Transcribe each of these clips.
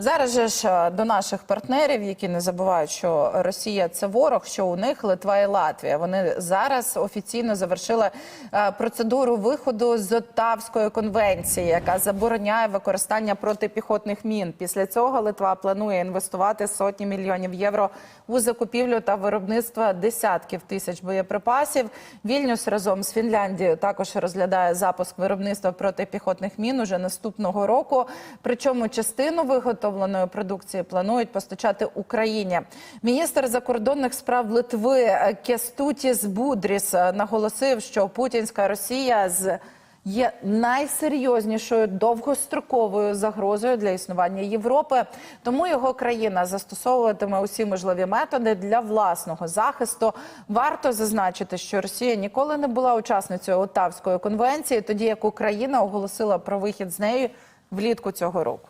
Зараз же ж е, до наших партнерів, які не забувають, що Росія це ворог, що у них Литва і Латвія. Вони зараз офіційно завершили е, процедуру виходу з Оттавської конвенції, яка забороняє використання протипіхотних мін. Після цього Литва планує інвестувати сотні мільйонів євро у закупівлю та виробництво десятків тисяч боєприпасів. Вільнюс разом з Фінляндією також розглядає запуск виробництва протипіхотних мін уже наступного року. Причому частину виготовленої продукції планують постачати Україні. Міністр закордонних справ Литви е, Кестутіс Будріс е, наголосив, що путінська Росія з Є найсерйознішою довгостроковою загрозою для існування Європи, тому його країна застосовуватиме усі можливі методи для власного захисту. Варто зазначити, що Росія ніколи не була учасницею Оттавської конвенції, тоді як Україна оголосила про вихід з неї влітку цього року.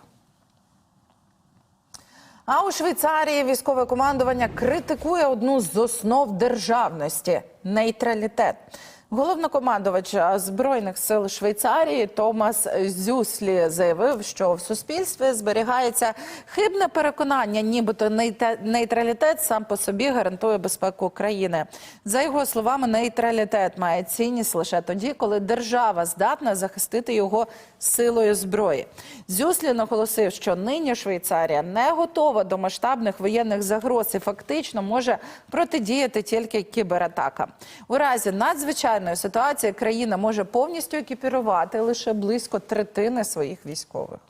А у Швейцарії військове командування критикує одну з основ державності нейтралітет. Головнокомандувач збройних сил Швейцарії Томас Зюслі заявив, що в суспільстві зберігається хибне переконання, нібито нейтралітет сам по собі гарантує безпеку країни. За його словами, нейтралітет має цінність лише тоді, коли держава здатна захистити його силою зброї. Зюслі наголосив, що нині Швейцарія не готова до масштабних воєнних загроз і фактично може протидіяти тільки кібератакам. У разі надзвичайної ситуації країна може повністю екіпірувати лише близько третини своїх військових.